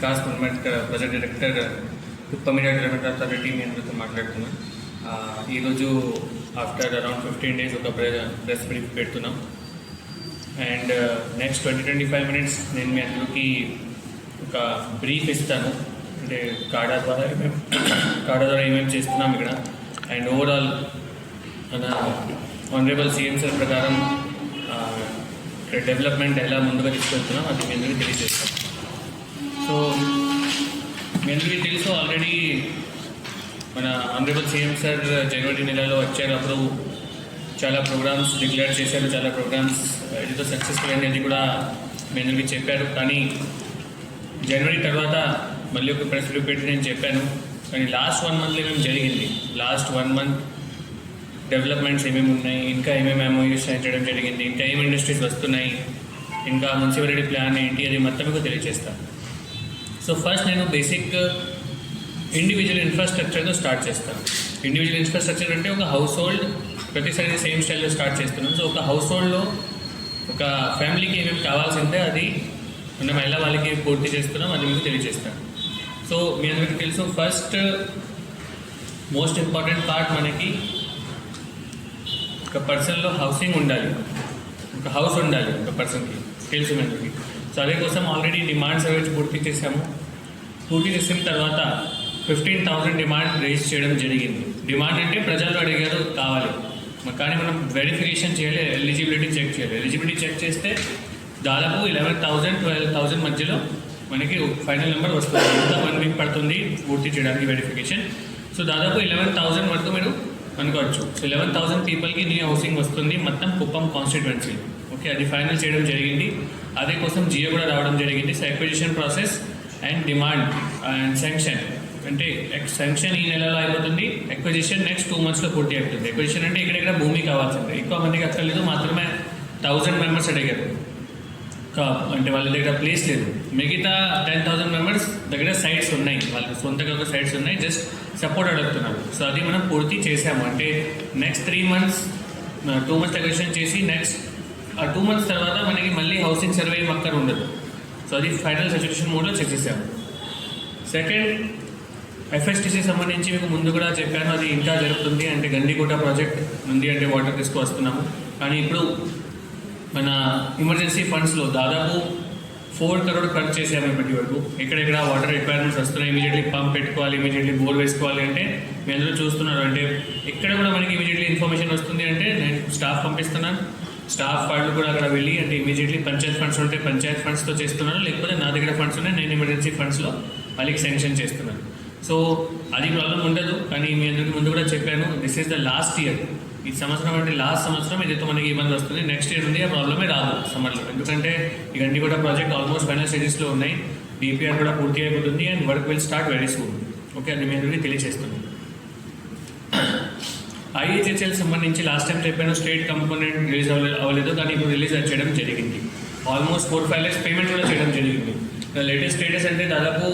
Vikas government project director Kuppa media development authority మీ అందరితో మాట్లాడుతున్నాం. ఈరోజు ఆఫ్టర్ అరౌండ్ ఫిఫ్టీన్ డేస్ ఒక ప్రెస్ బ్రీఫ్ పెడుతున్నాం. And next twenty twenty five minutes నేను మీ అందరికి ఒక బ్రీఫ్ ఇస్తాను. అంటే కాడా ద్వారా ఏమేమి కాడా ద్వారా ఏమేమి చేస్తున్నాం ఇక్కడ. అండ్ ఓవరాల్ మన ఆనరబుల్ సీఎం సార్ ప్రకారం డెవలప్మెంట్ ఎలా ముందుగా తీసుకెళ్తున్నాం అది మీ అందరికీ తెలియజేస్తాం సో మీ అందరికీ తెలుసు ఆల్రెడీ మన ఆనరబుల్ సీఎం సార్ జనవరి నెలలో వచ్చారు. అప్పుడు చాలా ప్రోగ్రామ్స్ డిక్లేర్ చేశారు చాలా ప్రోగ్రామ్స్ ఏదో సక్సెస్ఫుల్ అనేది కూడా మీ అందరికీ చెప్పారు. కానీ జనవరి తర్వాత మళ్ళీ ఒక ప్రెస్ పెట్టి నేను చెప్పాను. కానీ లాస్ట్ వన్ మంత్లో ఏమేమి జరిగింది? లాస్ట్ వన్ మంత్ డెవలప్మెంట్స్ ఏమేమి ఉన్నాయి? ఇంకా ఏమేమి ఎంఓయూస్ సైన్ చేయడం జరిగింది. ఇంకా ఏం ఇండస్ట్రీస్ వస్తున్నాయి? ఇంకా మున్సిపాలిటీ ప్లాన్ ఏంటి? అది మొత్తం మీకు తెలియజేస్తాను. సో ఫస్ట్ నేను బేసిక్ ఇండివిజువల్ ఇన్ఫ్రాస్ట్రక్చర్తో స్టార్ట్ చేస్తాను. ఇండివిజువల్ ఇన్ఫ్రాస్ట్రక్చర్ అంటే ఒక హౌస్ హోల్డ్ ప్రతిసారి సేమ్ స్టైల్లో స్టార్ట్ చేస్తున్నాను. సో ఒక హౌస్ హోల్డ్లో ఒక ఫ్యామిలీకి ఏమేమి కావాల్సిందే అది మనం ఎలా వాళ్ళకి పూర్తి చేస్తున్నాం అది మీకు తెలియజేస్తాను. సో మీ అందరికీ తెలుసు ఫస్ట్ మోస్ట్ ఇంపార్టెంట్ పార్ట్ మనకి ఒక పర్సన్లో హౌసింగ్ ఉండాలి. ఒక హౌస్ ఉండాలి ఒక పర్సన్కి తెలుసు మనకి సో అదే కోసం ఆల్రెడీ డిమాండ్ సర్వీస్ పూర్తి చేసాము పూర్తి చేసిన తర్వాత ఫిఫ్టీన్ థౌసండ్ డిమాండ్ రేజ్ చేయడం జరిగింది. డిమాండ్ అంటే ప్రజలు అడిగారు కావాలి. కానీ మనం వెరిఫికేషన్ చేయాలి ఎలిజిబిలిటీ చెక్ చేయాలి. ఎలిజిబిలిటీ చెక్ చేస్తే దాదాపు ఇలెవెన్ థౌసండ్ ట్వెల్వ్ థౌసండ్ మధ్యలో మనకి ఫైనల్ నెంబర్ వస్తుంది. ఇంకా వన్ వీక్ పడుతుంది పూర్తి చేయడానికి వెరిఫికేషన్ సో దాదాపు ఇలెవెన్ థౌసండ్ వరకు మీరు అనుకోవచ్చు. సో ఇలెవెన్ థౌసండ్ పీపుల్కి న్యూ హౌసింగ్ వస్తుంది. మొత్తం కుప్పం కాన్స్టిట్యువెన్సీ ఓకే అది ఫైనల్ చేయడం జరిగింది. అదే కోసం జియో కూడా రావడం జరిగింది. So process and demand and sanction అంటే శాంక్షన్ ఈ నెలలో అయిపోతుంది. ఎక్విజిషన్ నెక్స్ట్ టూ మంత్స్లో పూర్తి అవుతుంది. ఎక్విజిషన్ అంటే ఇక్కడెక్కడ భూమి కావాల్సిందే. ఎక్కువ మందికి అక్కర్లేదు మాత్రమే థౌజండ్ మెంబర్స్ అడిగారు. కా- అంటే వాళ్ళ దగ్గర ప్లేస్ లేదు. మిగతా టెన్ థౌసండ్ మెంబర్స్ దగ్గర సైట్స్ ఉన్నాయి. వాళ్ళకి సొంతగా ఒక సైట్స్ ఉన్నాయి. జస్ట్ సపోర్ట్ అడుగుతున్నారు సో అది మనం పూర్తి చేసాము అంటే next three months two months decoration చేసి నెక్స్ట్ ఆ టూ మంత్స్ తర్వాత మనకి మళ్ళీ హౌసింగ్ సర్వే అక్కడ ఉండదు. సో అది ఫైనల్ సచ్యువేషన్ మోడ్లో చెక్ చేసాము సెకండ్ ఎఫ్ఎస్టీసీ సంబంధించి మీకు ముందు కూడా చెప్పాను అది ఇంకా జరుగుతుంది. అంటే గండికోట ప్రాజెక్ట్ ఉంది అంటే వాటర్ తీసుకువస్తున్నాము కానీ ఇప్పుడు మన ఎమర్జెన్సీ ఫండ్స్లో దాదాపు ఫోర్ కరోడ్ ఖర్చు చేసాము ఇప్పటి వరకు. ఎక్కడెక్కడ వాటర్ రిక్వైర్మెంట్స్ వస్తున్నాయి ఇమీడియట్లీ పంప్ పెట్టుకోవాలి ఇమీడియట్లీ బోర్ వేసుకోవాలి అంటే మీ అందరూ చూస్తున్నారు. అంటే ఎక్కడ కూడా మనకి ఇమీడియట్లీ ఇన్ఫర్మేషన్ వస్తుంది అంటే నేను స్టాఫ్ పంపిస్తున్నాను. స్టాఫ్ వాళ్ళు కూడా అక్కడ వెళ్ళి అంటే ఇమీడియట్లీ పంచాయత్ ఫండ్స్ ఉంటే పంచాయత్ ఫండ్స్తో చేస్తున్నాను లేకపోతే నా దగ్గర ఫండ్స్ ఉన్నాయి నేను ఎమర్జెన్సీ ఫండ్స్లో వాళ్ళకి శాంక్షన్ చేస్తున్నాను. సో అది ప్రాబ్లం ఉండదు కానీ మీ అందరికీ ముందు కూడా చెప్పాను this is the last year ఈ సంవత్సరం అంటే లాస్ట్ సంవత్సరం ఇదైతే మనకి ఇబ్బంది వస్తుంది నెక్స్ట్ ఇయర్ ఉంది ఆ ప్రాబ్లమే రాదు సమ్మర్లో ఎందుకంటే ఇవన్నీ కూడా ప్రాజెక్ట్ ఆల్మోస్ట్ ఫైనల్ స్టేజెస్లో ఉన్నాయి. డిపిఆర్ కూడా పూర్తి అయిపోతుంది and work will start very soon okay అది మీ అందరికీ తెలియజేస్తున్నాను ఐహెచ్ఎల్ సంబంధించి లాస్ట్ టైం చెప్పాను స్టేట్ కంపోనెంట్ రిలీజ్ అవ్వలేదు అవ్వలేదు. కానీ ఇప్పుడు రిలీజ్ చేయడం జరిగింది. Almost four five lakhs payment కూడా చేయడం జరిగింది. లేటెస్ట్ స్టేటస్ అంటే దాదాపు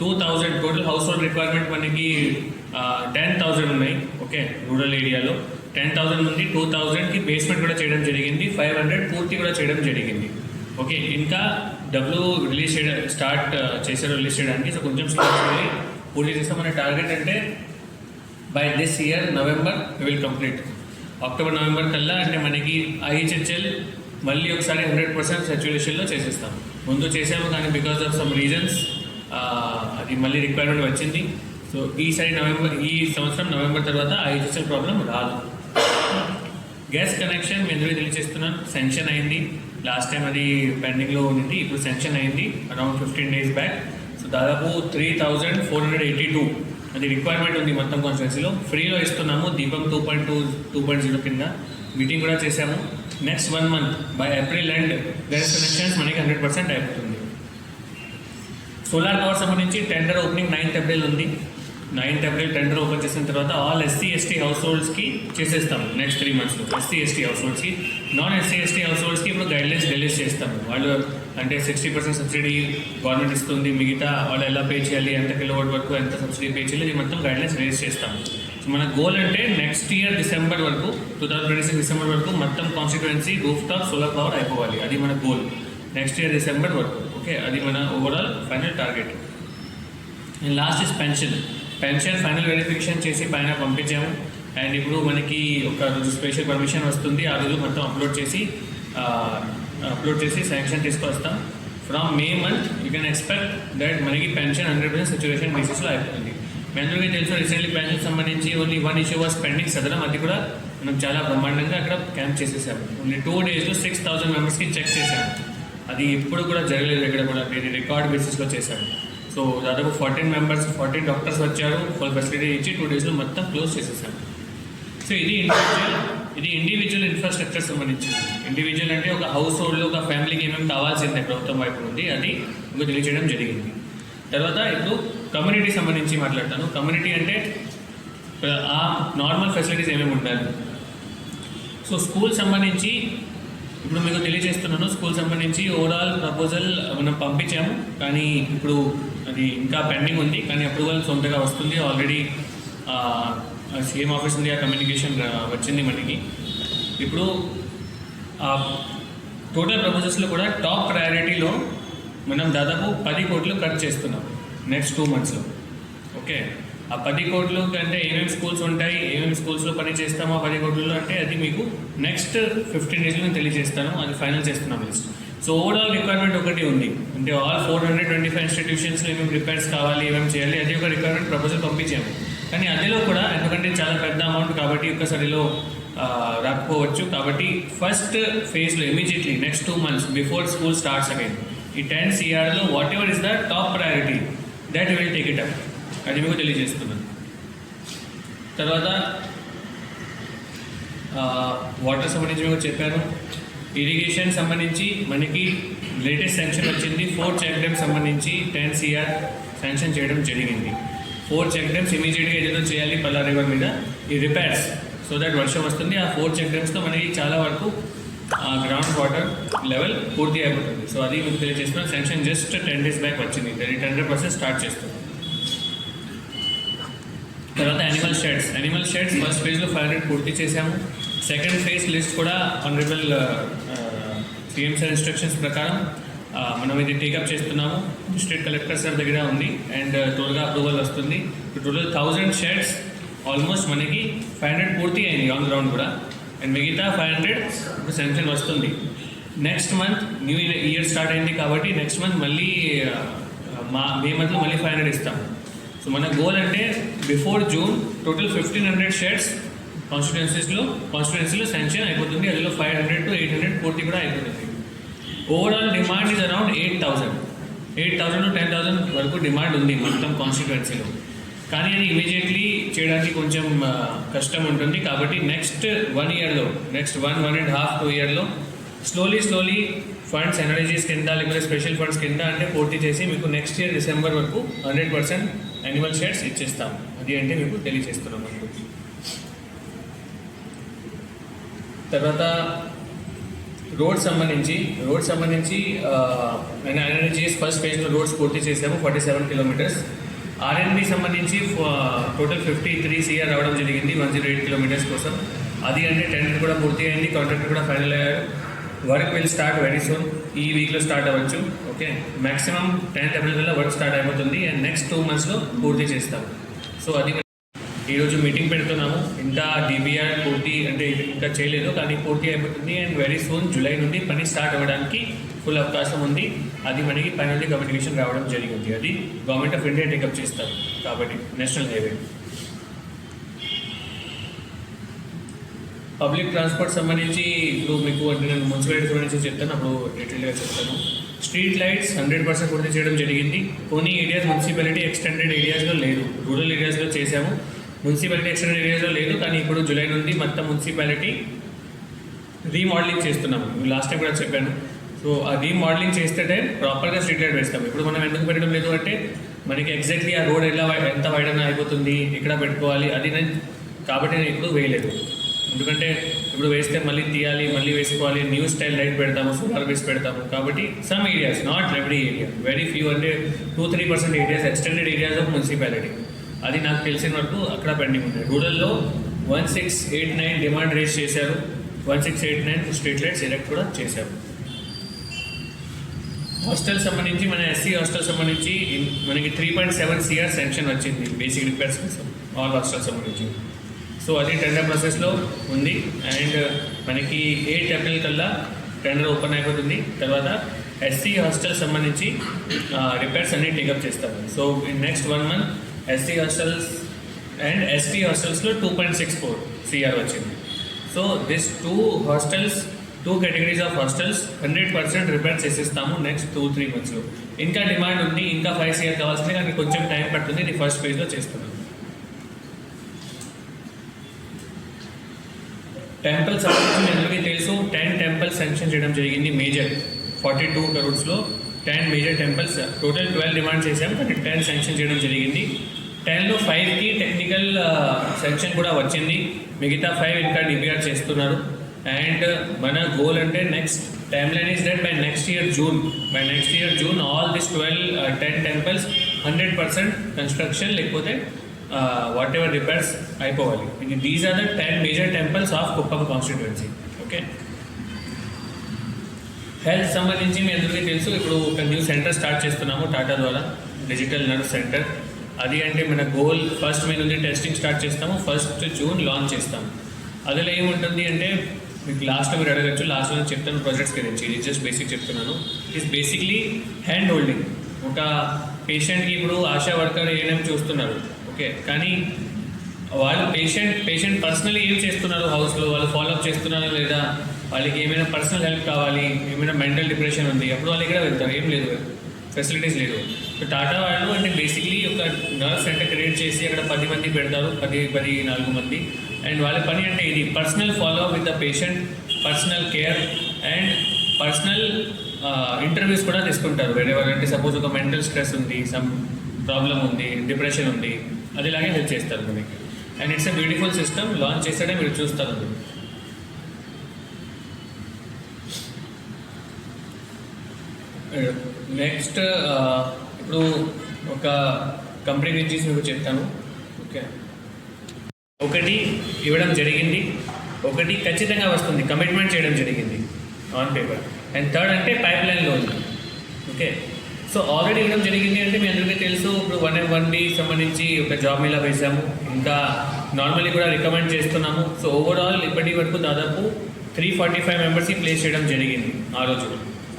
two thousand total household requirement మనకి టెన్ థౌజండ్ ఉన్నాయి. ఓకే రూరల్ ఏరియాలో టెన్ థౌజండ్ నుండి టూ థౌజండ్కి బేస్మెంట్ కూడా చేయడం జరిగింది. ఫైవ్ హండ్రెడ్ పూర్తి కూడా చేయడం జరిగింది. ఓకే ఇంకా డబ్బులు రిలీజ్ చేయడం స్టార్ట్ చేశారు రిలీజ్ చేయడానికి సో కొంచెం సీరియస్ పూర్తి చేస్తాం. మన టార్గెట్ అంటే by this year November will complete October November కల్లా అంటే మనకి ఐహెచ్హెచ్ఎల్ మళ్ళీ ఒకసారి హండ్రెడ్ పర్సెంట్ సెచ్యులేషన్లో చేసేస్తాం. ముందు చేసాము కానీ బికాస్ ఆఫ్ సమ్ రీజన్స్ అది మళ్ళీ రిక్వైర్మెంట్ వచ్చింది. సో ఈసారి నవంబర్ ఈ సంవత్సరం నవంబర్ తర్వాత ఐహెచ్హెచ్ఎల్ ప్రాబ్లం రాదు. గ్యాస్ కనెక్షన్ మీ అందరికీ తెలియజేస్తున్నాను సెన్షన్ అయింది. లాస్ట్ టైం అది పెండింగ్లో ఉంది ఇప్పుడు సెన్షన్ అయింది. Around fifteen days back so దాదాపు three thousand four hundred eighty two అది రిక్వైర్మెంట్ ఉంది మొత్తం కాన్స్టిట్యున్సీలో ఫ్రీలో ఇస్తున్నాము Deepam two point two two point zero కింద. మీటింగ్ కూడా చేశాము. Next one month by April and gas connections మనకి హండ్రెడ్ పర్సెంట్ అయిపోతుంది. సోలార్ పవర్ సంబంధించి టెండర్ ఓపెనింగ్ నైన్త్ ఏప్రిల్ ఉంది. నైన్త్ ఏప్రిల్ టెండర్ ఓపెన్ చేసిన తర్వాత ఆల్ ఎస్సీ ఎస్టీ హౌస్ హోల్డ్స్కి చేసేస్తాం నెక్స్ట్ త్రీ మంత్స్లో ఎస్సీ ఎస్టీ హౌస్ హోల్డ్స్కి నాన్ ఎస్సీ ఎస్టీ హౌస్ హోల్డ్స్కి ఇప్పుడు గైడ్లైన్స్ రిలీజ్ చేస్తాము. వాళ్ళు అంటే సిక్స్టీ పర్సెంట్ సబ్సిడీ గవర్నమెంట్ ఇస్తుంది మిగతా వాళ్ళు ఎలా పే చేయాలి ఎంత కిలోవాట్ వరకు ఎంత సబ్సిడీ పే చేయాలి ఇది మొత్తం గైడ్లైన్స్ రిలీజ్ చేస్తాము సో మన గోల్ అంటే నెక్స్ట్ ఇయర్ డిసెంబర్ వరకు two thousand twenty six December వరకు మొత్తం constituency rooftop solar power అయిపోవాలి. అది మన గోల్ నెక్స్ట్ ఇయర్ డిసెంబర్ వరకు ఓకే ఓకే అది మన overall final target and last is pension pension final verification చేసి పైన పంపించాము. అండ్ ఇప్పుడు మనకి ఒక రోజు స్పెషల్ పర్మిషన్ వస్తుంది. ఆ రోజు మొత్తం అప్లోడ్ చేసి అప్లోడ్ చేసి శాంక్షన్ తీసుకొస్తాం. From May month you can expect that మనకి పెన్షన్ హండ్రెడ్ పర్సెంట్ సిచ్యువేషన్ బేసిస్లో అయిపోతుంది మీ అందరికీ తెలుసు రీసెంట్లీ పెన్షన్ సంబంధించి only one issue was pending Sadaram అది కూడా మనం చాలా బ్రహ్మాండంగా అక్కడ క్యాంప్ చేసేసాము. ఓన్లీ టూ డేస్లో సిక్స్ థౌసండ్ మెంబర్స్కి చెక్ చేశాము. అది ఇప్పుడు కూడా జరగలేదు ఇక్కడ కూడా. ఇది రికార్డ్ బేసిస్లో చేశాము. సో దాదాపు ఫార్టీన్ మెంబర్స్ ఫార్టీన్ డాక్టర్స్ వచ్చారు. ఫుల్ ఫెసిలిటీ ఇచ్చి టూ డేస్లో మొత్తం క్లోజ్ చేసేసాము. సో ఇది ఇండివిజువల్ ఇది ఇండివిజువల్ ఇన్ఫ్రాస్ట్రక్చర్ సంబంధించింది. ఇండివిజువల్ అంటే ఒక హౌస్ హోల్డ్లో ఒక ఫ్యామిలీకి ఏమేమి కావాల్సిందే ప్రభుత్వం వైపు ఉంది అది మీకు తెలియజేయడం జరిగింది. తర్వాత ఇప్పుడు కమ్యూనిటీ సంబంధించి మాట్లాడతాను. కమ్యూనిటీ అంటే ఆ నార్మల్ ఫెసిలిటీస్ ఏమేమి ఉండాలి? సో స్కూల్ సంబంధించి ఇప్పుడు మీకు తెలియజేస్తున్నాను స్కూల్ సంబంధించి ఓవరాల్ ప్రపోజల్ మనం పంపించాము. కానీ ఇప్పుడు అది ఇంకా పెండింగ్ ఉంది. కానీ అప్రూవల్ సొంతగా వస్తుంది. Already CM office India communication వచ్చింది మనకి. ఇప్పుడు ఆ టోటల్ ప్రపోజల్స్లో కూడా టాప్ ప్రయారిటీలో మనం దాదాపు పది కోట్లు ఖర్చు చేస్తున్నాం నెక్స్ట్ టూ మంత్స్లో. ఓకే? ఆ పది కోట్లు కంటే ఏమేమి స్కూల్స్ ఉంటాయి ఏమేమి స్కూల్స్లో పని చేస్తామో ఆ పది కోట్లలో అంటే అది మీకు నెక్స్ట్ ఫిఫ్టీన్ డేస్లో నేను తెలియజేస్తాను అది ఫైనల్ చేస్తున్నాం లిస్ట్. సో ఓవరాల్ రిక్వైర్మెంట్ ఒకటి ఉంది. అంటే all four hundred twenty five ఇన్స్టిట్యూషన్స్లో ఏమేమి రిపేర్స్ కావాలి ఏమేమి చేయాలి అది ఒక రిక్వైర్మెంట్ ప్రపోజల్ పంపించాము. కానీ అదేలో కూడా ఎందుకంటే చాలా పెద్ద అమౌంట్ కాబట్టి ఒక్కసారిలో రాకపోవచ్చు. కాబట్టి ఫస్ట్ ఫేజ్లో immediately next two months before school starts again ఈ ten సిఆర్లో whatever is the top priority that will take it up అది మీకు తెలియజేస్తున్నాను. తర్వాత వాటర్ సంబంధించి మీకు చెప్పాను. ఇరిగేషన్ సంబంధించి మనకి లేటెస్ట్ శాంక్షన్ వచ్చింది. ఫోర్ చెక్ డ్యామ్ సంబంధించి టెన్ సిఆర్ శాంక్షన్ చేయడం జరిగింది. ఫోర్ చెక్ డ్యామ్స్ ఇమీడియట్గా ఏదైనా చేయాలి పల్లా రివర్ మీద. ఈ రిపేర్స్ సో దట్ వర్షం వస్తుంది. ఆ ఫోర్ చెక్ డ్యామ్స్తో మనకి చాలా వరకు గ్రౌండ్ వాటర్ లెవెల్ పూర్తి అయిపోతుంది. సో అది మీకు తెలియజేస్తున్నాను. Sanction just ten days back వచ్చింది. దాన్ని హండ్రెడ్ పర్సెంట్ స్టార్ట్ చేస్తాం. తర్వాత animal sheds animal sheds first ఫేజ్లో ఫైవ్ హండ్రెడ్ పూర్తి చేశాము. సెకండ్ ఫేజ్ లిస్ట్ కూడా ఆనరబుల్ సీఎం సార్ ఇన్స్ట్రక్షన్స్ ప్రకారం మనం ఇది టేకప్ చేస్తున్నాము. డిస్ట్రిక్ట్ కలెక్టర్ సార్ దగ్గర ఉంది. అండ్ uh, త్వరగా అప్రూవల్ వస్తుంది. టోటల్ థౌజండ్ షేడ్స్ ఆల్మోస్ట్ మనకి ఫైవ్ హండ్రెడ్ పూర్తి అయింది ఆన్ గ్రౌండ్ కూడా. అండ్ మిగతా ఫైవ్ హండ్రెడ్ ఇప్పుడు శాంక్షన్ వస్తుంది. Next month new year year start అయింది కాబట్టి నెక్స్ట్ మంత్ మళ్ళీ uh, మా మే మంత్లో మళ్ళీ ఫైవ్ హండ్రెడ్ ఇస్తాం. సో మన గోల్ అంటే before June total fifteen hundred shades కాన్స్టిట్యున్సీస్లో కాన్స్టిట్యున్సీలో శాంక్షన్ అయిపోతుంది. అందులో five hundred to eight hundred పూర్తి కూడా అయిపోతుంది. Overall demand is around eight thousand eight thousand to ten thousand వరకు డిమాండ్ ఉంది మొత్తం కాన్స్టిట్యుయెన్సీలో కానీ అది ఇమీడియట్లీ చేయడానికి కొంచెం కష్టం ఉంటుంది కాబట్టి నెక్స్ట్ వన్ ఇయర్లో next one one and half two ఇయర్లో స్లోలీ స్లోలీ ఫండ్స్ ఎనర్జీస్ కింద లేకపోతే స్పెషల్ ఫండ్స్ కింద అంటే పూర్తి చేసి మీకు నెక్స్ట్ ఇయర్ డిసెంబర్ వరకు హండ్రెడ్ పర్సెంట్ యానిమల్ షేర్స్ ఇచ్చేస్తాం. అది అంటే మీకు తెలియజేస్తున్నాం మనకు తర్వాత రోడ్ సంబంధించి రోడ్ సంబంధించి నేను ఎన్ఎన్జిఎస్ ఫస్ట్ ఫేజ్లో రోడ్స్ పూర్తి చేసాము forty seven kilometres. R and B సంబంధించి టోటల్ ఫిఫ్టీ త్రీ సిఆర్ రావడం జరిగింది వన్ జీరో ఎయిట్ కిలోమీటర్స్ కోసం. అది అంటే టెండర్ కూడా పూర్తి అయింది కాంట్రాక్టర్ కూడా ఫైనల్ అయ్యారు. Work will start very soon ఈ వీక్లో స్టార్ట్ అవ్వచ్చు ఓకే? మ్యాక్సిమం టెన్త్ ఏప్రిల్లో వర్క్ స్టార్ట్ అయిపోతుంది అండ్ నెక్స్ట్ టూ మంత్స్లో పూర్తి చేస్తాం సో అది ఈరోజు మీటింగ్ పెడుతున్నాము. ఇంకా డిబిఆర్ పూర్తి అంటే ఇంకా చేయలేదు కానీ పూర్తి అయిపోతుంది. అండ్ వెరీ సూన్ జూలై నుండి పని స్టార్ట్ అవ్వడానికి ఫుల్ అవకాశం ఉంది. అది మనకి ఫైనల్లీ కమ్యూనికేషన్ రావడం జరిగింది. అది గవర్నమెంట్ ఆఫ్ ఇండియా టేకప్ చేస్తారు కాబట్టి నేషనల్ హైవే. పబ్లిక్ ట్రాన్స్పోర్ట్ సంబంధించి ఇప్పుడు మీకు అంటే నేను మున్సిపాలిటీ సంబంధించి చెప్తాను. అప్పుడు డీటెయిల్గా చెప్తాను. స్ట్రీట్ లైట్స్ హండ్రెడ్ పర్సెంట్ పూర్తి చేయడం జరిగింది. కొన్ని ఏరియాస్ మున్సిపాలిటీ ఎక్స్టెండెడ్ ఏరియాస్లో లేదు. రూరల్ ఏరియాస్లో చేశాము. మున్సిపాలిటీ ఎక్స్టెండెడ్ ఏరియాస్లో లేదు కానీ ఇప్పుడు జూలై నుండి మొత్తం మున్సిపాలిటీ రీమోడలింగ్ చేస్తున్నాము. లాస్ట్ టైం కూడా చెప్పాను. సో ఆ రీమోడలింగ్ చేస్తే ప్రాపర్గా స్ట్రీట్ లైట్ వేస్తాం. ఇప్పుడు మనం ఎందుకు పెట్టడం లేదు అంటే మనకి ఎగ్జాక్ట్లీ ఆ రోడ్ ఎలా ఎంత వైడన అయిపోతుంది ఎక్కడ పెట్టుకోవాలి అది నేను కాబట్టి నేను ఇప్పుడు వేయలేదు. ఎందుకంటే ఇప్పుడు వేస్తే మళ్ళీ తీయాలి మళ్ళీ వేసుకోవాలి న్యూ స్టైల్ లైట్ పెడతాము సోలార్ బేస్ పెడతాము. కాబట్టి some areas not every area very few అంటే two three percent areas extended areas of municipality అది నాకు తెలిసిన వరకు అక్కడ పెండింగ్ ఉంది రూరల్లో one six eight nine demand raise చేశారు. One six eight nine street lights elect కూడా చేశారు. హాస్టల్ సంబంధించి మన ఎస్సీ హాస్టల్ సంబంధించి మనకి three point seven CR sanction వచ్చింది బేసిక్ రిపేర్స్ కోసం ఆల్ హాస్టల్ సంబంధించి. సో అది టెండర్ ప్రాసెస్లో ఉంది. అండ్ మనకి ఎయిట్ ఏప్రిల్ కల్లా టెండర్ ఓపెన్ అయిపోతుంది. తర్వాత ఎస్సీ హాస్టల్ సంబంధించి రిపేర్స్ అన్ని టేకప్ చేస్తాము. So in next one month SC hostels and ST హాస్టల్స్లో two point six four CR వచ్చింది. So this two hostels two categories of hostels hundred percent repair చేసిస్తాము next two three మంత్స్లో ఇంకా demand ఉంది ఇంకా five CR కావాల్సింది కానీ కొంచెం time పడుతుంది ఇది ఫస్ట్ ఫేజ్లో చేస్తున్నాం. టెంపుల్స్ అందరికీ తెలుసు టెన్ టెంపుల్స్ శాంక్షన్ చేయడం జరిగింది major forty two కరోడ్స్లో ten major temples total twelve demand చేసాం కానీ టెన్ శాంక్షన్ చేయడం జరిగింది. టెన్లో ఫైవ్కి టెక్నికల్ శాంక్షన్ కూడా వచ్చింది. మిగతా ఫైవ్ ఇంకా డిబిఆర్ చేస్తున్నారు. అండ్ మన గోల్ అంటే next timeline is that by next year June by next year June all this twelve ten temples hundred percent construction లేకపోతే వాట్ ఎవర్ రిపేర్స్ అయిపోవాలి. ఇది these are the ten major temples of Kuppam constituency okay health సంబంధించి మీ అందరికీ తెలుసు ఇప్పుడు ఒక new centre start చేస్తున్నాము టాటా ద్వారా డిజిటల్ నర్స్ సెంటర్. అది అంటే మన గోల్ ఫస్ట్ మే నుండి టెస్టింగ్ స్టార్ట్ చేస్తాము ఫస్ట్ జూన్ లాంచ్ చేస్తాము. అదిలో ఏముంటుంది అంటే మీకు లాస్ట్లో మీరు అడగచ్చు లాస్ట్లో చెప్తాను ప్రాజెక్ట్స్ గురించి ఇది జస్ట్ బేసిక్ చెప్తున్నాను. ఇట్స్ బేసిక్లీ హ్యాండ్ హోల్డింగ్ ఒక పేషెంట్కి ఇప్పుడు ఆశా వర్కర్ ఏఎన్ఎం చూస్తున్నారు ఓకే కానీ వాళ్ళు పేషెంట్ పేషెంట్ పర్సనలీ ఏం చేస్తున్నారు హౌస్లో వాళ్ళు ఫాలోఅప్ చేస్తున్నారా లేదా? వాళ్ళకి ఏమైనా పర్సనల్ హెల్ప్ కావాలి ఏమైనా మెంటల్ డిప్రెషన్ ఉంది అప్పుడు వాళ్ళు ఇక్కడ వెళ్తారు. ఏం లేదు. ఫెసిలిటీస్ లేదు. సో టాటా వాళ్ళు అంటే బేసిక్లీ ఒక నర్స్ సెంటర్ క్రియేట్ చేసి అక్కడ పది మంది పెడతారు. పది పది నాలుగు మంది. అండ్ వాళ్ళ పని అంటే ఇది. Personal follow with the patient personal care and personal interviews కూడా తీసుకుంటారు. వేరే వాళ్ళంటే సపోజ్ ఒక మెంటల్ స్ట్రెస్ ఉంది సమ్ ప్రాబ్లం ఉంది డిప్రెషన్ ఉంది అది ఇలాగే హెల్ప్ చేస్తారు మనకి. And it's a beautiful system launch చేస్తేనే మీరు చూస్తారు. నెక్స్ట్ uh, ఇప్పుడు ఒక కంపెనీ గురించి మీకు చెప్తాను. ఓకే ఒకటి ఇవ్వడం జరిగింది. ఒకటి ఖచ్చితంగా వస్తుంది. కమిట్మెంట్ చేయడం జరిగింది. ఆన్ పేపర్ అండ్ థర్డ్ అంటే పైప్ లైన్లో ఉంది ఓకే సో ఆల్రెడీ ఇవ్వడం జరిగింది అంటే మీ అందరికీ తెలుసు. ఇప్పుడు వన్ అండ్ వన్ బి సంబంధించి ఒక జాబ్ మీద వేసాము ఇంకా నార్మల్లీ కూడా రికమెండ్ చేస్తున్నాము. సో ఓవరాల్ ఇప్పటి వరకు దాదాపు త్రీ ఫార్టీ ఫైవ్ మెంబర్స్కి ప్లేస్ చేయడం జరిగింది. ఆ రోజు.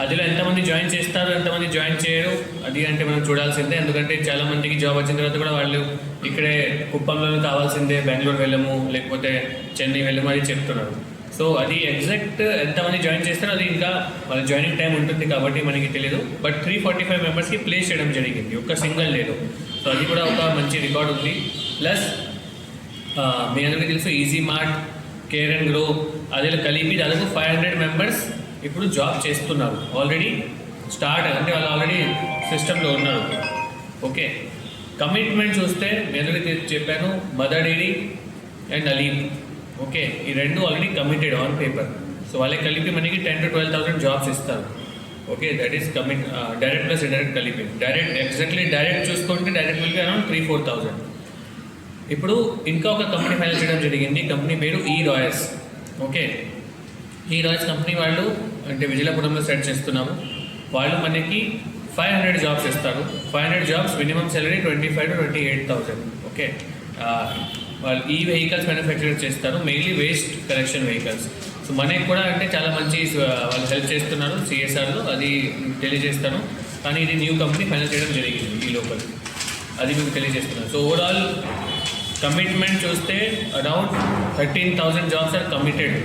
అదిలో ఎంతమంది జాయిన్ చేస్తారు ఎంతమంది జాయిన్ చేయరు అది అంటే మనం చూడాల్సిందే. ఎందుకంటే చాలా మందికి జాబ్ వచ్చిన తర్వాత కూడా వాళ్ళు ఇక్కడే కుప్పంలోనే కావాల్సిందే బెంగళూరు వెళ్ళము లేకపోతే చెన్నై వెళ్ళము అని చెప్తున్నారు. సో అది ఎగ్జాక్ట్ ఎంతమంది జాయిన్ చేస్తారో అది ఇంకా వాళ్ళ జాయినింగ్ టైం ఉంటుంది కాబట్టి మనకి తెలియదు బట్ త్రీ ఫార్టీ ఫైవ్ మెంబర్స్కి ప్లేస్ చేయడం జరిగింది ఒక్క సింగిల్ లేదు. సో అది కూడా ఒక మంచి రికార్డ్ ఉంది. ప్లస్ మీ అందరికీ తెలుసు Easy Mart Care and Grow అదే కలిపి దాదాపు ఫైవ్ హండ్రెడ్ మెంబర్స్ ఇప్పుడు జాబ్ చేస్తున్నారు. ఆల్రెడీ స్టార్ట్ అంటే వాళ్ళు ఆల్రెడీ సిస్టంలో ఉన్నారు. ఓకే కమిట్మెంట్ చూస్తే మెదడు చెప్పాను Mother Dairy and Aleem okay ఈ రెండు already committed on paper so వాళ్ళకి కలిపి మనకి ten to twelve thousand jobs ఇస్తారు. Okay that is commit direct plus indirect కలిపి. డైరెక్ట్ ఎగ్జాక్ట్లీ డైరెక్ట్ చూసుకుంటే direct will be around three four thousand ఇప్పుడు ఇంకా ఒక కంపెనీ ఫైనల్ చేయడం జరిగింది. కంపెనీ పేరు ఈ రాయల్స్ ఓకే ఈ రాయల్స్ కంపెనీ వాళ్ళు అంటే విజయపురంలో సెట్ చేస్తున్నాము. వాళ్ళు మనకి ఫైవ్ హండ్రెడ్ జాబ్స్ ఇస్తారు. Five hundred jobs minimum salary twenty five to twenty eight thousand okay వాళ్ళు ఈ వెహికల్స్ మ్యానుఫ్యాక్చర్ చేస్తారు. Mainly waste collection vehicles so మనకి కూడా అంటే చాలా మంచి వాళ్ళు హెల్ప్ చేస్తున్నారు సిఎస్ఆర్లో అది తెలియజేస్తాను. కానీ ఇది న్యూ కంపెనీ ఫైనల్ చేయడం జరిగింది ఈ లోపల. అది మీకు తెలియజేస్తున్నాను. సో ఓవరాల్ కమిట్మెంట్ చూస్తే around thirteen thousand jobs are committed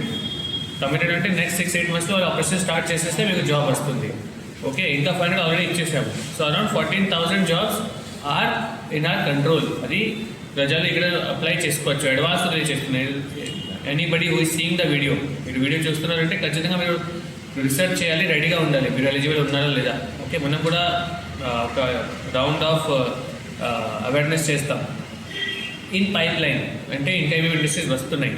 committed అంటే నెక్స్ట్ సిక్స్ ఎయిట్ మంత్స్లో వాళ్ళు ఆపరేషన్ స్టార్ట్ చేసేస్తే మీకు జాబ్ వస్తుంది. ఓకే ఇంకా five hundred already ఇచ్చేసాము. So around fourteen thousand jobs are in our control అది ప్రజలు ఇక్కడ అప్లై చేసుకోవచ్చు. అడ్వాన్స్ తెలియజేస్తున్నాయి anybody who is seeing the video మీరు వీడియో చూస్తున్నారంటే ఖచ్చితంగా మీరు రీసెర్చ్ చేయాలి రెడీగా ఉండాలి. మీరు ఎలిజిబుల్ ఉన్నారా లేదా? ఓకే మనం కూడా ఒక రౌండ్ ఆఫ్ అవేర్నెస్ చేస్తాం. ఇన్ పైప్ లైన్ అంటే ఇంకా ఏమేమి ఇండస్ట్రీస్ వస్తున్నాయి?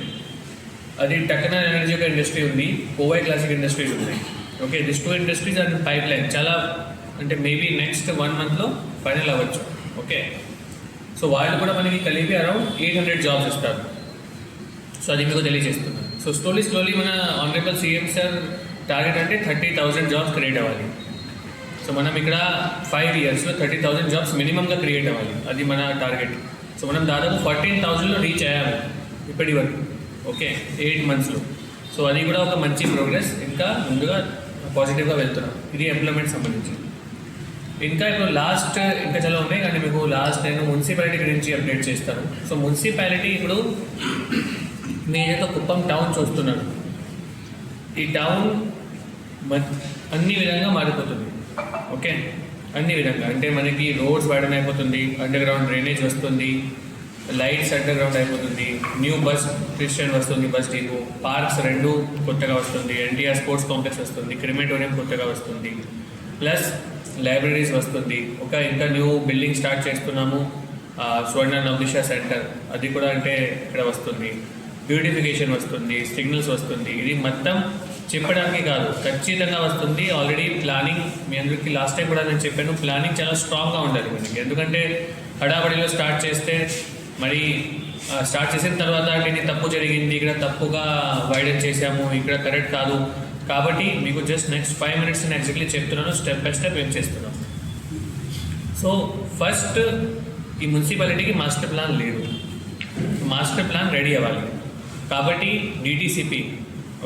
అది టెక్నా ఎనర్జీ ఒక ఇండస్ట్రీ ఉంది కోవై క్లాసిక్ ఇండస్ట్రీస్ ఉన్నాయి. Okay this two industries and pipeline చాలా అంటే మేబీ నెక్స్ట్ వన్ మంత్లో ఫైనల్ అవ్వచ్చు. ఓకే సో వాళ్ళు కూడా మనకి కలిపి అరౌండ్ ఎయిట్ హండ్రెడ్ జాబ్స్ ఇస్తారు. సో అది మీకు తెలియజేస్తున్నాను సో స్లోలీ స్లోలీ మన ఆనరబుల్ సీఎం సార్ టార్గెట్ అంటే థర్టీ థౌజండ్ జాబ్స్ క్రియేట్ అవ్వాలి. సో మనం ఇక్కడ ఫైవ్ ఇయర్స్లో థర్టీ థౌసండ్ జాబ్స్ మినిమంగా క్రియేట్ అవ్వాలి. అది మన టార్గెట్ సో మనం దాదాపు ఫార్టీన్ థౌజండ్లో రీచ్ అయ్యాము ఇప్పటి వరకు. ఓకే ఎయిట్ మంత్స్లో. సో అది కూడా ఒక మంచి ప్రోగ్రెస్. ఇంకా ముందుగా పాజిటివ్గా వెళ్తున్నాం. ఇది ఎంప్లాయ్మెంట్ సంబంధించి ఇంకా ఇప్పుడు లాస్ట్ ఇంకా చాలా ఉన్నాయి. కానీ మీకు లాస్ట్ నేను మున్సిపాలిటీ గురించి అప్డేట్ చేస్తాను. సో మున్సిపాలిటీ ఇప్పుడు మీరైతే కుప్పం టౌన్ చూస్తున్నాను ఈ టౌన్ మ- అన్ని విధంగా మారిపోతుంది. ఓకే? అన్ని విధంగా. అంటే మనకి రోడ్స్ వైడన్ అయిపోతుంది అండర్ గ్రౌండ్ డ్రైనేజ్ వస్తుంది లైట్స్ అండర్ గ్రౌండ్ అయిపోతుంది. న్యూ బస్ క్రిస్టియన్ వస్తుంది బస్ డిపో పార్క్స్ రెండు కొత్తగా వస్తుంది. ఎన్టీఆర్ స్పోర్ట్స్ కాంప్లెక్స్ వస్తుంది. క్రిమేటోరియం కొత్తగా వస్తుంది. ప్లస్ లైబ్రరీస్ వస్తుంది. ఒక ఇంకా న్యూ బిల్డింగ్ స్టార్ట్ చేస్తున్నాము. స్వర్ణ నవదిశ సెంటర్. అది కూడా అంటే ఇక్కడ వస్తుంది. బ్యూటిఫికేషన్ వస్తుంది. సిగ్నల్స్ వస్తుంది. ఇది మొత్తం చెప్పడానికి కాదు. ఖచ్చితంగా వస్తుంది. ఆల్రెడీ ప్లానింగ్ మీ అందరికీ లాస్ట్ టైం కూడా నేను చెప్పాను. ప్లానింగ్ చాలా స్ట్రాంగ్గా ఉండాలి మనకి. ఎందుకంటే హడాబడిలో స్టార్ట్ చేస్తే మరి స్టార్ట్ చేసిన తర్వాత అంటే తప్పు జరిగింది ఇక్కడ తప్పుగా వైడెన్ చేశాము ఇక్కడ కరెక్ట్ కాదు. కాబట్టి మీకు జస్ట్ నెక్స్ట్ ఫైవ్ మినిట్స్ నేను ఎగ్జాక్ట్లీ చెప్తున్నాను స్టెప్ బై స్టెప్ ఏం చేస్తున్నాం. సో ఫస్ట్ ఈ మున్సిపాలిటీకి మాస్టర్ ప్లాన్ లేదు. మాస్టర్ ప్లాన్ రెడీ అవ్వాలి. కాబట్టి DTCP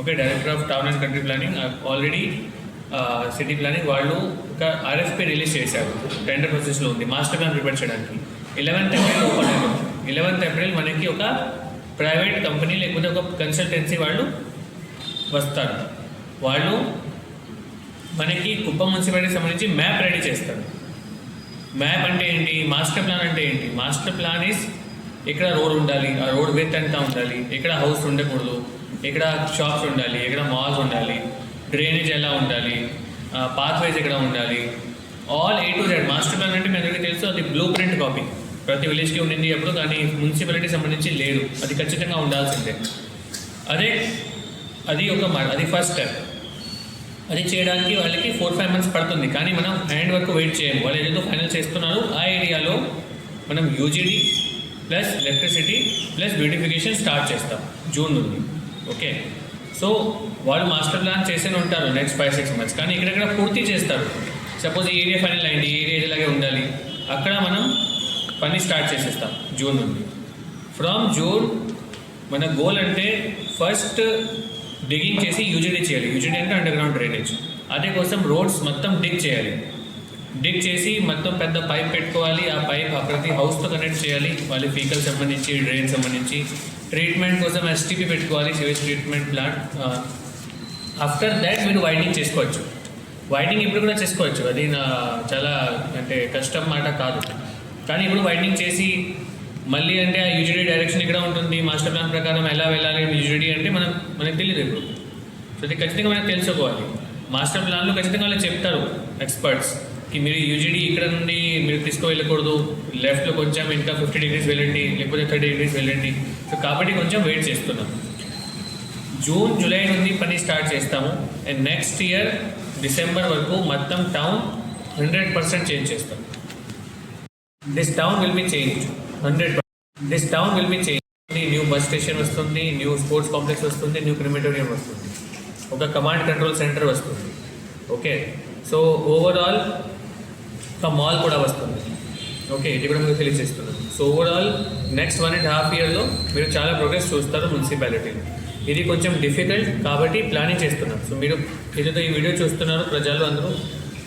okay director of town and country planning already city planning వాళ్ళు ఒక ఆర్ఎఫ్పి రిలీజ్ చేశారు. టెండర్ ప్రాసెస్లో ఉంది. మాస్టర్ ప్లాన్ ప్రిపేర్ చేయడానికి. ఇలెవెన్త్ ఏప్రిల్ ఓపెన్ అయిపోతుంది ఇలెవెన్త్ ఏప్రిల్ మనకి ఒక ప్రైవేట్ కంపెనీ లేకపోతే ఒక కన్సల్టెన్సీ వాళ్ళు వస్తారు. వాళ్ళు మనకి కుప్పం మున్సిపాలిటీకి సంబంధించి మ్యాప్ రెడీ చేస్తారు. మ్యాప్ అంటే ఏంటి? మాస్టర్ ప్లాన్ అంటే ఏంటి? మాస్టర్ ప్లాన్ ఇస్ ఎక్కడ రోడ్ ఉండాలి? ఆ రోడ్ విత్ ఎంత ఉండాలి? ఎక్కడ హౌస్ ఉండకూడదు? ఎక్కడ షాప్స్ ఉండాలి? ఎక్కడ మాల్స్ ఉండాలి? డ్రైనేజ్ ఎలా ఉండాలి? పాత్వేస్ ఎక్కడ ఉండాలి? All A to Z master plan అంటే మీ అందరికీ తెలుసు అది బ్లూ ప్రింట్ కాపీ ప్రతి విలేజ్కి ఉండింది ఎప్పుడు కానీ మున్సిపాలిటీ సంబంధించి లేదు అది ఖచ్చితంగా ఉండాల్సిందే. అదే అది ఒక మ- అది ఫస్ట్ స్టెప్ అది చేయడానికి వాళ్ళకి ఫోర్ ఫైవ్ మంత్స్ పడుతుంది. కానీ మనం హ్యాండ్ వరకు వెయిట్ చేయము. వాళ్ళు ఏదైతే ఫైనల్ చేస్తున్నారు ఆ ఏరియాలో మనం UGD plus electricity plus beautification start చేస్తాం. జూన్ నుండి. ఓకే సో వాళ్ళు మాస్టర్ ప్లాన్ చేసే ఉంటారు నెక్స్ట్ ఫైవ్ సిక్స్ మంత్స్ కానీ ఇక్కడెక్కడ పూర్తి చేస్తారు. సపోజ్ ఈ ఏరియా ఫైనల్ అయింది ఈ ఏరియా ఇలాగే ఉండాలి. అక్కడ మనం పని స్టార్ట్ చేసేస్తాం జూన్ నుండి. ఫ్రమ్ జూన్ మన గోల్ అంటే ఫస్ట్ డిగింగ్ చేసి యూజిడీ చేయాలి. యూజిడీ అంటే అండర్ గ్రౌండ్ డ్రైనేజ్ అదే కోసం రోడ్స్ మొత్తం డిగ్ చేయాలి. డిగ్ చేసి మొత్తం పెద్ద పైప్ పెట్టుకోవాలి. ఆ పైప్ ఆ ప్రతి హౌస్తో కనెక్ట్ చేయాలి. వాళ్ళ ఫీకల్ సంబంధించి డ్రైన్ సంబంధించి. ట్రీట్మెంట్ కోసం ఎస్టీపీ పెట్టుకోవాలి sewage treatment plant after that మీరు వైడింగ్ చేసుకోవచ్చు. వైడింగ్ ఇప్పుడు కూడా చేసుకోవచ్చు. అది నా చాలా అంటే కష్టం మాట కాదు. కానీ ఇప్పుడు వైడనింగ్ చేసి మళ్ళీ అంటే ఆ యూజిడీ డైరెక్షన్ ఇక్కడ ఉంటుంది మాస్టర్ ప్లాన్ ప్రకారం ఎలా వెళ్ళాలి యూజిడి అంటే మనం మనకు తెలియదు ఇప్పుడు. సో అది ఖచ్చితంగా మనకు తెలుసుకోవాలి. మాస్టర్ ప్లాన్లో ఖచ్చితంగా వాళ్ళు చెప్తారు ఎక్స్పర్ట్స్కి మీరు యూజిడి ఇక్కడ నుండి మీరు తీసుకువెళ్ళకూడదు లెఫ్ట్లో కొంచెం ఇంకా ఫిఫ్టీ డిగ్రీస్ వెళ్ళండి లేకపోతే థర్టీ డిగ్రీస్ వెళ్ళండి. సో కాబట్టి కొంచెం వెయిట్ చేస్తున్నాం. జూన్ జూలై నుండి పని స్టార్ట్ చేస్తాము. అండ్ నెక్స్ట్ ఇయర్ డిసెంబర్ వరకు మొత్తం టౌన్ హండ్రెడ్ పర్సెంట్ చేంజ్ చేస్తాం. This town will be change hundred this town will be change new bus station వస్తుంది న్యూ స్పోర్ట్స్ కాంప్లెక్స్ వస్తుంది న్యూ క్రిమేటోరియం వస్తుంది. ఒక కమాండ్ కంట్రోల్ సెంటర్ వస్తుంది. Okay so overall ఒక mall కూడా వస్తుంది. ఓకే ఇది కూడా మీకు తెలియజేస్తున్నాను so overall next one and half ఇయర్లో మీరు చాలా ప్రోగ్రెస్ చూస్తారు మున్సిపాలిటీలో ఇది కొంచెం డిఫికల్ట్ కాబట్టి ప్లానింగ్ చేస్తున్నాం. సో మీరు ఏదైతే ఈ వీడియో చూస్తున్నారు ప్రజలు అందరూ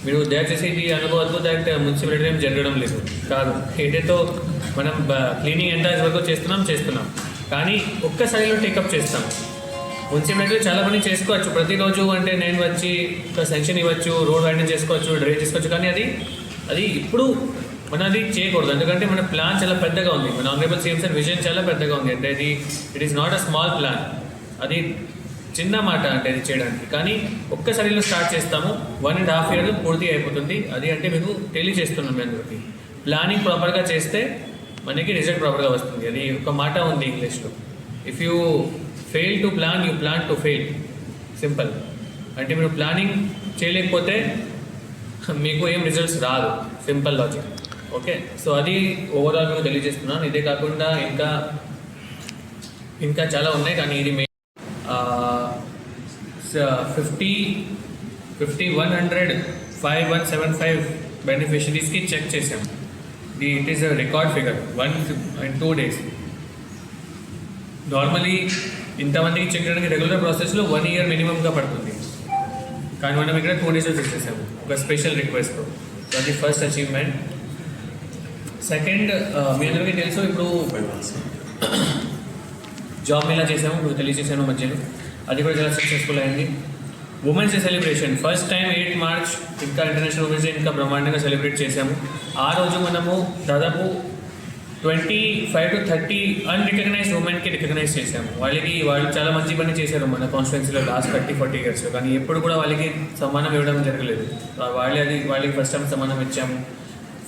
మీరు దయచేసి ఇది అనుకోవద్దు దట్ మున్సిపాలిటీ ఏం జరగడం లేదు. కాదు. ఏదైతే మనం క్లీనింగ్ ఎంటర్ వరకు చేస్తున్నాం చేస్తున్నాం. కానీ ఒక్కసారిలో టేకప్ చేస్తాం. మున్సిపాలిటీలో చాలా పని చేసుకోవచ్చు. ప్రతిరోజు అంటే నేను వచ్చి ఒక ఇవ్వచ్చు రోడ్ వైండింగ్ చేసుకోవచ్చు డ్రైవ్ చేసుకోవచ్చు. కానీ అది అది ఇప్పుడు మనం అది చేయకూడదు. ఎందుకంటే మన ప్లాన్ చాలా పెద్దగా ఉంది. మన ఆనరేబుల్ సీఎం సార్ విజన్ చాలా పెద్దగా ఉంది. అంటే ఇది it is not a small plan అది చిన్న మాట అంటే అది చేయడానికి. కానీ ఒక్కసారిలో స్టార్ట్ చేస్తాము వన్ అండ్ హాఫ్ ఇయర్లో పూర్తి అయిపోతుంది. అది అంటే మీకు తెలియజేస్తున్నాం మీ అందరికీ. ప్లానింగ్ ప్రాపర్గా చేస్తే మనకి రిజల్ట్ ప్రాపర్గా వస్తుంది. అది ఒక మాట ఉంది ఇంగ్లీష్లో if you fail to plan you plan to fail simple అంటే మీరు ప్లానింగ్ చేయలేకపోతే మీకు ఏం రిజల్ట్స్ రాదు. సింపుల్ లాజిక్ ఓకే సో అది ఓవరాల్ మీకు తెలియజేస్తున్నాను. ఇదే కాకుండా ఇంకా ఇంకా చాలా ఉన్నాయి. కానీ ఇది main fifty fifty one hundred five one seven five బెనిఫిషరీస్కి check చేసాం the it is a record figure one in two days normally ఇంతమందికి చెక్ చేయడానికి రెగ్యులర్ ప్రాసెస్లో వన్ ఇయర్ మినిమంగా పడుతుంది. కానీ మనం ఇక్కడ టూ డేస్లో చేసేసాము ఒక స్పెషల్ రిక్వెస్ట్తో సో అది ఫస్ట్ అచీవ్మెంట్ సెకండ్ మీ అందరికీ తెలుసు ఇప్పుడు జాబ్ మేళా చేసాము ఇప్పుడు తెలియజేసాను మధ్యలో. అది కూడా చాలా సక్సెస్ఫుల్ అయింది. Women's day celebration first time eight March ఇంకా ఇంటర్నేషనల్ ఉమెన్స్ డే ఇంకా బ్రహ్మాండంగా సెలబ్రేట్ చేసాము ఆ రోజు మనము దాదాపు twenty five to thirty unrecognised ఉమెన్కి రికగ్నైజ్ చేశాము. వాళ్ళకి వాళ్ళు చాలా మంచి పని చేశారు మన కాన్స్టిట్యున్సీలో లాస్ట్ థర్టీ ఫార్టీ ఇయర్స్ కానీ ఎప్పుడు కూడా వాళ్ళకి సమానం ఇవ్వడం జరగలేదు. వాళ్ళే అది వాళ్ళకి ఫస్ట్ టైం సమానం ఇచ్చాము.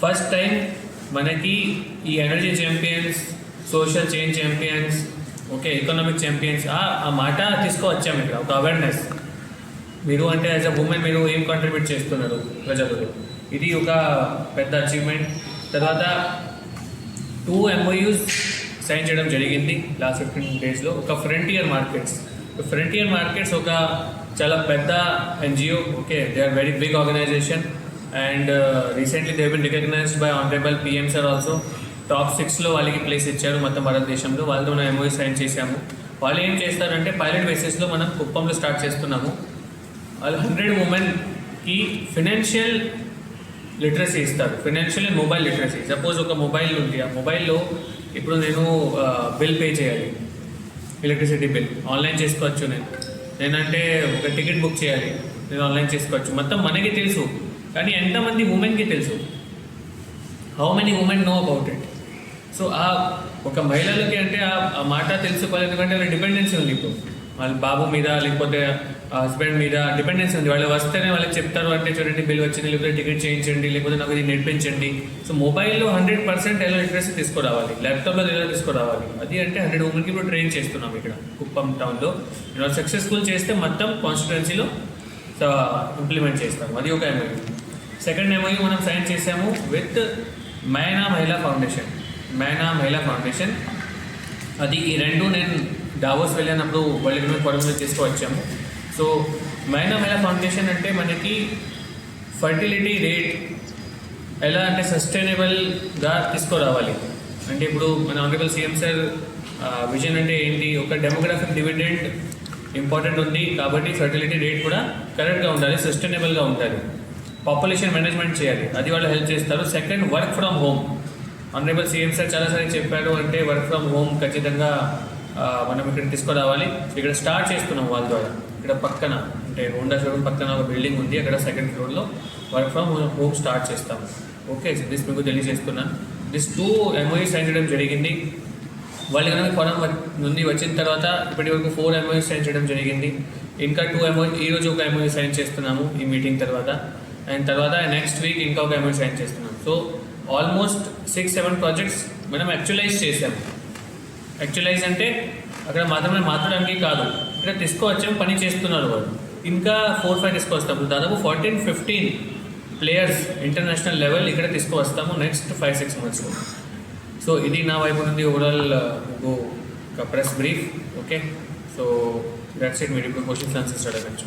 ఫస్ట్ టైం మనకి ఈ energy champions social change champions okay economic champions ఆ మాట తీసుకువచ్చాము ఇక్కడ ఒక అవేర్నెస్ మీరు అంటే యాజ్ అ ఉమెన్ మీరు ఏం కాంట్రిబ్యూట్ చేస్తున్నారు ప్రజలకు? ఇది ఒక పెద్ద అచీవ్మెంట్ తర్వాత టూ ఎంఓయూస్ సైన్ చేయడం జరిగింది లాస్ట్ ఫిఫ్టీన్ డేస్లో ఒక ఫ్రంటియర్ మార్కెట్స్ ఫ్రంటియర్ మార్కెట్స్ ఒక చాలా పెద్ద NGO okay they are very big organisation and recently they been recognised by honourable PM sir also top సిక్స్లో వాళ్ళకి ప్లేస్ ఇచ్చారు మొత్తం భారతదేశంలో. వాళ్ళతో మనం ఎంఓఈ సైన్ చేశాము. వాళ్ళు ఏం చేస్తారంటే పైలట్ బేసిస్లో మనం కుప్పంలో స్టార్ట్ చేస్తున్నాము. వాళ్ళు హండ్రెడ్ ఉమెన్కి ఫినాన్షియల్ లిటరసీ ఇస్తారు. Financial and mobile literacy suppose ఒక మొబైల్ ఉంది. ఆ మొబైల్లో ఇప్పుడు నేను బిల్ పే చేయాలి. ఎలక్ట్రిసిటీ బిల్ ఆన్లైన్ చేసుకోవచ్చు నేను. నేనంటే ఒక టికెట్ బుక్ చేయాలి. నేను ఆన్లైన్ చేసుకోవచ్చు. మొత్తం మనకి తెలుసు. కానీ ఎంతమంది ఉమెన్కి తెలుసు? How many women know about it so ఆ ఒక మహిళలకి అంటే ఆ- మాట తెలుసుకోవాలి ఎందుకంటే వాళ్ళ డిపెండెన్సీ ఉంది ఇప్పుడు. వాళ్ళ బాబు మీద లేకపోతే హస్బెండ్ మీద డిపెండెన్సీ ఉంది. వాళ్ళు వస్తేనే వాళ్ళకి చెప్తారు అంటే చూడండి బిల్ వచ్చింది లేకపోతే టికెట్ చేయించండి లేకపోతే నాకు ఇది నేర్పించండి. సో మొబైల్లో హండ్రెడ్ పర్సెంట్ ఎలా లిటరసీ తీసుకురావాలి? ల్యాప్టాప్లో ఎలా తీసుకురావాలి? అది అంటే హండ్రెడ్ ఉమెన్కి ఇప్పుడు ట్రైన్ చేస్తున్నాం ఇక్కడ కుప్పం టౌన్లో సక్సెస్ఫుల్ చేస్తే మొత్తం కాన్స్టిట్యున్సీలో ఇంప్లిమెంట్ చేస్తాము అది ఒక ఎంఓయూ సెకండ్ ఎంఓయూ మనం సైన్ చేసాము విత్ మైనా మహిళా ఫౌండేషన్ మేనా మహిళా ఫౌండేషన్ అది ఈ రెండు నేను డావోస్ వెళ్ళినప్పుడు వరల్డ్ ఎకనామిక్ ఫోరం తీసుకువచ్చాము. సో మైనా మహిళా ఫౌండేషన్ అంటే మనకి ఫర్టిలిటీ రేట్ ఎలా అంటే సస్టైనబుల్గా తీసుకురావాలి. అంటే ఇప్పుడు మన ఆనరబుల్ సీఎం సార్ విజన్ అంటే ఏంటి? ఒక డెమోగ్రాఫిక్ డివిడెంట్ ఇంపార్టెంట్ ఉంది కాబట్టి ఫర్టిలిటీ రేట్ కూడా కరెక్ట్గా ఉండాలి సస్టైనబుల్గా ఉండాలి. పాపులేషన్ మేనేజ్మెంట్ చేయాలి అది వాళ్ళు హెల్ప్ చేస్తారు. Second work from home. Honourable CM sir చాలాసార్లు చెప్పారు అంటే వర్క్ ఫ్రమ్ హోమ్ ఖచ్చితంగా మనం ఇక్కడ తీసుకురావాలి. ఇక్కడ స్టార్ట్ చేస్తున్నాం వాళ్ళ ద్వారా. ఇక్కడ పక్కన అంటే హోండా షోరూమ్ పక్కన ఒక బిల్డింగ్ ఉంది. అక్కడ సెకండ్ ఫ్లోర్లో వర్క్ ఫ్రమ్ హోమ్ స్టార్ట్ చేస్తాం. ఓకే దిస్ మీకు తెలియజేస్తున్నాను. దిస్ టూ ఎంఓఈ సైన్ చేయడం జరిగింది. వాళ్ళు కనుక ఫోరం నుండి వచ్చిన తర్వాత ఇప్పటి వరకు ఫోర్ ఎంఓఈ సైన్ చేయడం జరిగింది. ఇంకా టూ ఎంఓ ఈ రోజు ఒక ఎంఓఈ సైన్ చేస్తున్నాము ఈ మీటింగ్ తర్వాత. అండ్ తర్వాత నెక్స్ట్ వీక్ ఇంకా ఒక ఎంఓఈ సైన్ చేస్తున్నాం. So almost six seven projects మనం యాక్చువలైజ్ చేసాము యాక్చువలైజ్ అంటే అక్కడ మాత్రమే మాట్లాడడానికి కాదు ఇక్కడ తీసుకువచ్చాం పని చేస్తున్నారు వాళ్ళు. ఇంకా ఫోర్ ఫైవ్ తీసుకువస్తాము. దాదాపు fourteen fifteen players international level ఇక్కడ తీసుకువస్తాము నెక్స్ట్ ఫైవ్ సిక్స్ మంత్స్లో సో ఇది నా వైపు నుండి ఓవరాల్ uh, ఒక press brief okay so that's it మీరు ఇప్పుడు క్వశ్చన్స్ ఆన్సర్స్ అడగచ్చు.